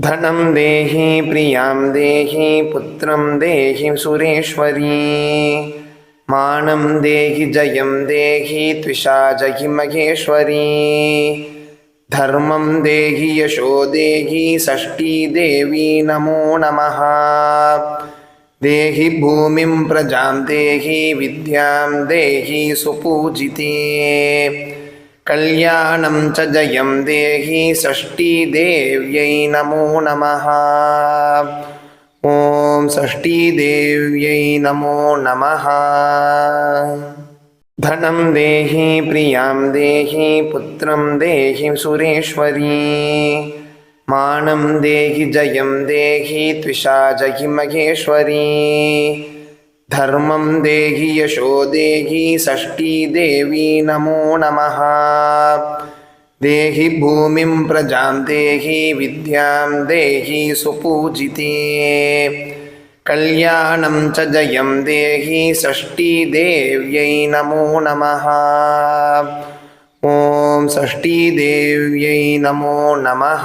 धनं देहि प्रियां देहि पुत्रं देहि सुरेश्वरी। मानं देहि जयं देहि त्विषा जहि महेश्वरी। धर्मं देहि यशो देहि षष्ठी देवी नमो नमः। देहि भूमिं प्रजां देहि विद्यां देहि सुपूजिते कल्याणं च जयं देहि षष्ठीदेव्यै नमो नमः। ॐ षष्ठीदेव्यै नमो नमः। धनं देहि प्रियां देहि पुत्रं देहि सुरेश्वरी। मानं देहि जयं देहि त्विषा जहि महेश्वरी धर्मं देहि यशो देहि षष्ठी देवी नमो नमः। देहि भूमिं प्रजां देहि विद्यां देहि सुपूजिते। कल्याणं च जयं देहि षष्ठीदेव्यै नमो नमः। ॐ षष्ठीदेव्यै नमो नमः।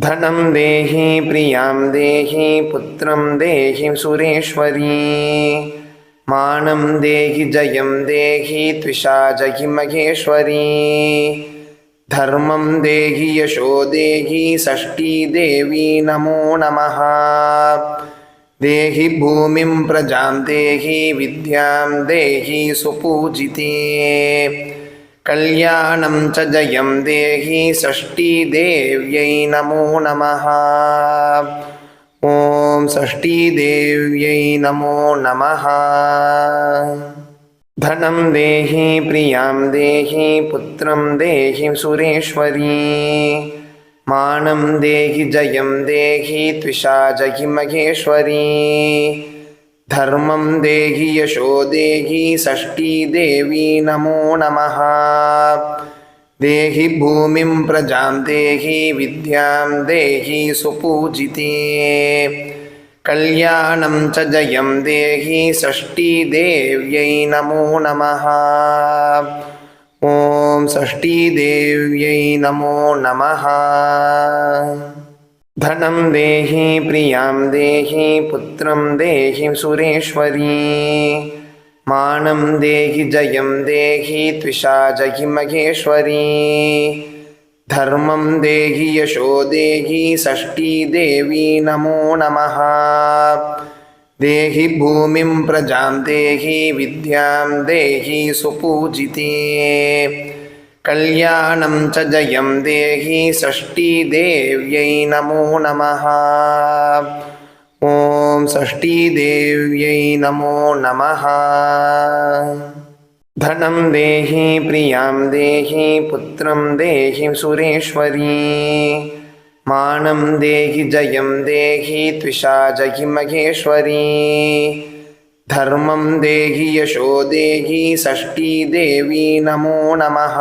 धनं देहि प्रियां देहि पुत्रं देहि सुरेश्वरी। मानं देहि जयं देहि त्विषा जहि महेश्वरी। धर्मं देहि यशो देहि षष्ठी देवी नमो नमः। देहि भूमिं प्रजां देहि विद्यां देहि सुपूजिते कल्याणं च जयं देहि षष्ठीदेव्यै नमो नमः। ॐ षष्ठीदेव्यै नमो नमः। धनं देहि प्रियां देहि पुत्रं देहि सुरेश्वरी। मानं देहि जयं देहि त्विषा जहि महेश्वरी धर्मं देहि यशो देहि षष्ठी देवी नमो नमः देहि भूमिं प्रजां देहि विद्यां देहि सुपूजिते कल्याणं च जयं देहि षष्ठीदेव्यै नमो नमः ॐ षष्ठीदेव्यै नमो नमः धनं देहि प्रियां देहि पुत्रं देहि सुरेश्वरी। मानं देहि जयं देहि त्विषा जहि महेश्वरी। धर्मं देहि यशो देहि षष्ठी देवी नमो नमः। देहि भूमिं प्रजां देहि विद्यां देहि सुपूजिते कल्याणं च जयं देहि षष्ठीदेव्यै नमो नमः। ॐ षष्ठीदेव्यै नमो नमः। धनं देहि प्रियां देहि पुत्रं देहि सुरेश्वरी। मानं देहि जयं देहि त्विषा जहि महेश्वरी धर्मं देहि यशो देहि षष्ठी देवी नमो नमः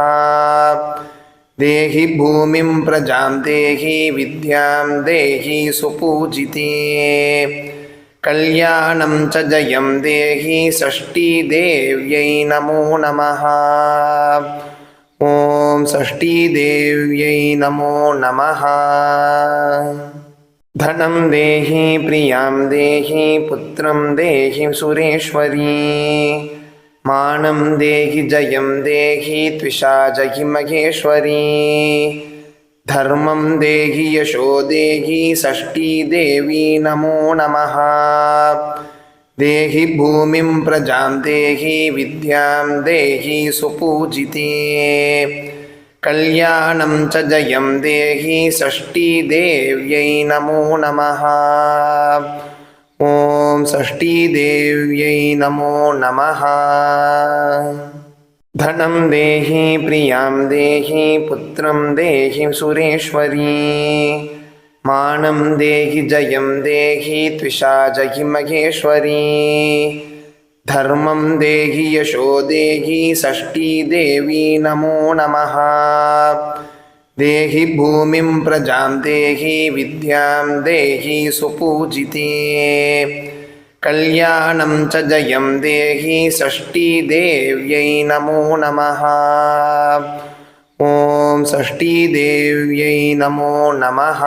देहि भूमिं प्रजां देहि विद्यां देहि सुपूजिते कल्याणं च जयं देहि षष्ठीदेव्यै नमो नमः ॐ षष्ठीदेव्यै नमो नमः धनं देहि प्रियां देहि पुत्रं देहि सुरेश्वरी मानं देहि जयं देहि त्विषा जहि महेश्वरी धर्मं देहि यशो देहि षष्ठी देवी नमो नमः देहि भूमिं प्रजां देहि विद्यां देहि सुपूजिते कल्याणं च जयं देहि षष्ठीदेव्यै नमो नमः। ॐ षष्ठीदेव्यै नमो नमः। धनं देहि प्रियां देहि पुत्रं देहि सुरेश्वरी। मानं देहि जयं देहि त्विषा जहि महेश्वरी धर्मं देहि यशो देहि षष्ठी देवी नमो नमः देहि भूमिं प्रजां देहि विद्यां देहि सुपूजिते कल्याणं च जयं देहि षष्ठी देव्यै नमो नमः ॐ षष्ठीदेव्यै नमो नमः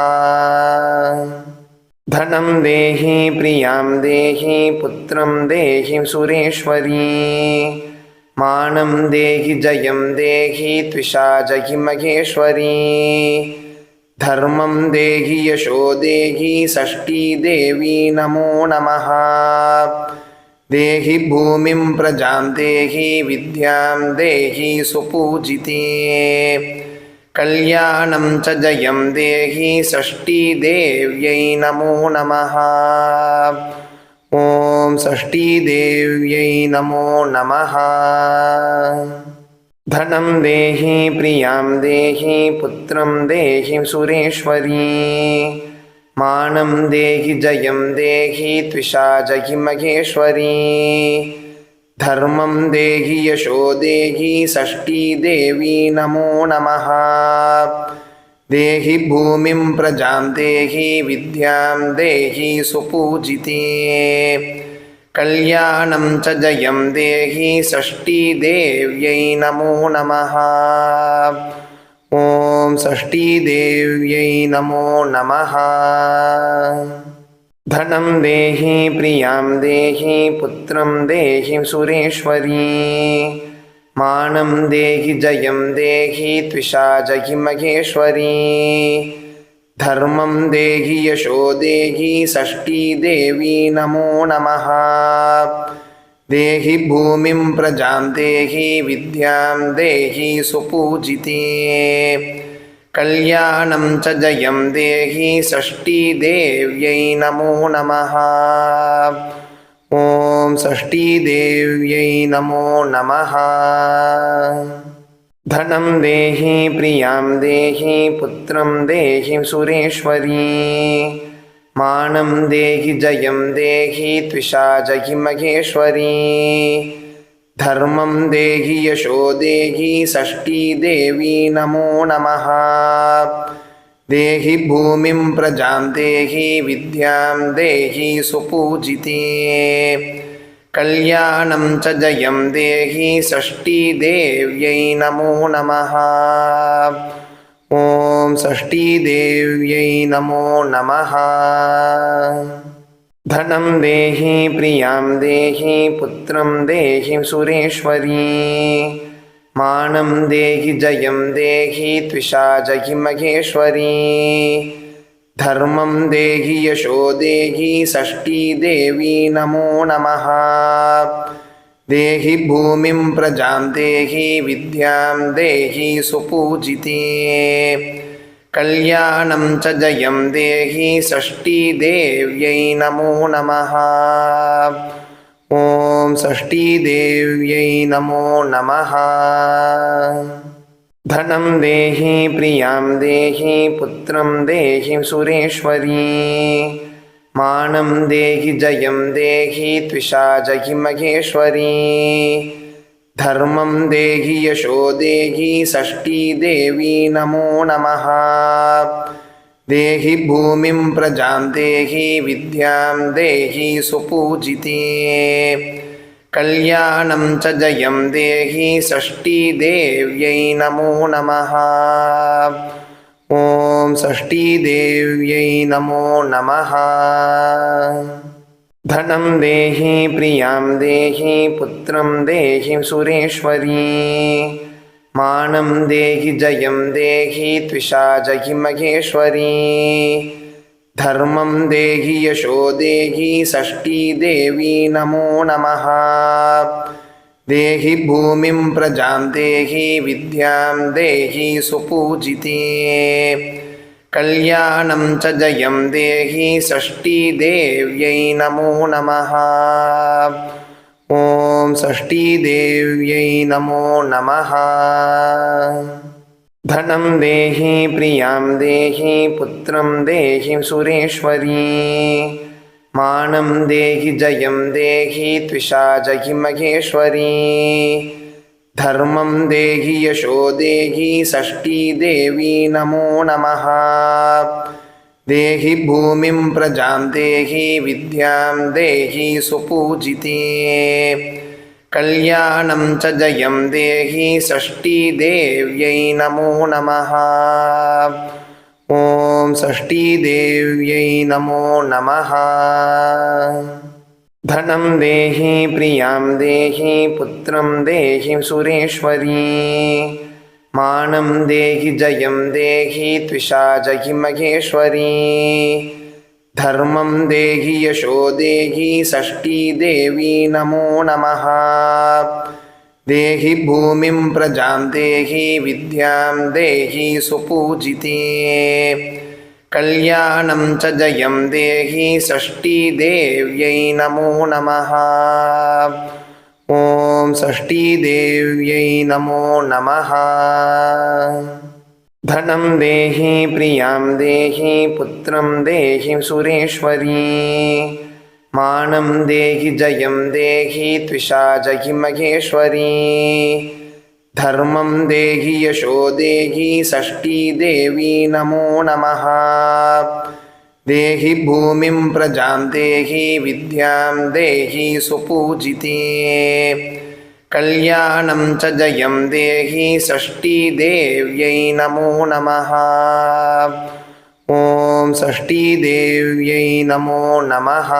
धनं देहि प्रियां देहि पुत्रं देहि सुरेश्वरी। मानं देहि जयं देहि त्विषा जहि महेश्वरी। धर्मं देहि यशो देहि षष्ठी देवी नमो नमः। देहि भूमिं प्रजां देहि विद्यां देहि सुपूजिते कल्याणं च जयं देहि षष्ठीदेव्यै नमो नमः। ॐ षष्ठीदेव्यै नमो नमः। धनं देहि प्रियां देहि पुत्रं देहि सुरेश्वरी। मानं देहि जयं देहि त्विषा जहि महेश्वरी धर्मं देहि यशो देहि षष्ठी देवी नमो नमः देहि भूमिं प्रजां देहि विद्यां देहि सुपूजिते कल्याणं च जयं देहि षष्ठीदेव्यै नमो नमः ॐ षष्ठीदेव्यै नमो नमः धनं देहि प्रियां देहि पुत्रं देहि सुरेश्वरी। मानं देहि जयं देहि त्विषा जहि महेश्वरी। धर्मं देहि यशो देहि षष्ठी देवी नमो नमः। देहि भूमिं प्रजां देहि विद्यां देहि सुपूजिते कल्याणं च जयं देहि षष्ठीदेव्यै नमो नमः। ॐ षष्ठीदेव्यै नमो नमः। धनं देहि प्रियां देहि पुत्रं देहि सुरेश्वरी। मानं देहि जयं देहि त्विषा जहि महेश्वरी धर्मं देहि यशो देहि षष्ठी देवी नमो नमः देहि भूमिं प्रजां देहि विद्यां देहि सुपूजिते कल्याणं च जयं देहि षष्ठीदेव्यै नमो नमः ॐ षष्ठीदेव्यै नमो नमः धनं देहि, प्रियाँ देहि, पुत्रं देहि, सुरेश्वरी। मानं देहि, जयं देहि त्विषा जहि महेश्वरी। धर्मं देहि, यशो देहि, षष्ठी देवी, नमो नमः। देहि, भूमिं, प्रजां देहि, विद्यां देहि, सुपूजिते। कल्याणं च जयं देहि षष्ठीदेव्यै नमो नमः। ॐ षष्ठीदेव्यै नमो नमः। धनं देहि प्रियां देहि पुत्रं देहि सुरेश्वरी। मानं देहि जयं देहि त्विषा जहि महेश्वरी धर्मं देहि यशो देहि षष्ठी देवी नमो नमः। देहि भूमिं प्रजां देहि विद्यां देहि सुपूजिते। कल्याणं च जयं देहि षष्ठीदेव्यै नमो नमः। ॐ षष्ठीदेव्यै नमो नमः। धनं देहि प्रियां देहि पुत्रं देहि सुरेश्वरी। मानं देहि जयं देहि त्विषा जहि महेश्वरी। धर्मं देहि यशो देहि षष्ठी देवी नमो नमः। देहि भूमिं प्रजां देहि विद्यां देहि सुपूजिते कल्याणं च जयं देहि षष्ठीदेव्यै नमो नमः। ॐ षष्ठीदेव्यै नमो नमः। धनं देहि प्रियां देहि पुत्रं देहि सुरेश्वरी। मानं देहि जयं देहि त्विषा जहि महेश्वरी धर्मं देहि यशो देहि षष्ठी देवी नमो नमः देहि भूमिं प्रजां देहि विद्यां देहि सुपूजिते कल्याणं च जयं देहि षष्ठीदेव्यै नमो नमः ॐ षष्ठीदेव्यै नमो नमः धनं देहि प्रियां देहि पुत्रं देहि सुरेश्वरी। मानं देहि जयं देहि त्विषा जहि महेश्वरी। धर्मं देहि यशो देहि षष्ठीदेवी नमो नमः। देहि भूमिं प्रजां देहि विद्यां देहि सुपूजिते कल्याणं च जयं देहि षष्ठीदेव्यै नमो नमः। ॐ षष्ठीदेव्यै नमो नमः। धनं देहि प्रियां देहि पुत्रं देहि सुरेश्वरी। मानं देहि जयं देहि त्विषा जहि महेश्वरी धर्मं देहि यशो देहि षष्ठीदेवी नमो नमः देहि भूमिं प्रजां देहि विद्यां देहि सुपूजिते कल्याणं च जयं देहि षष्ठीदेव्यै नमो नमः ॐ षष्ठीदेव्यै नमो नमः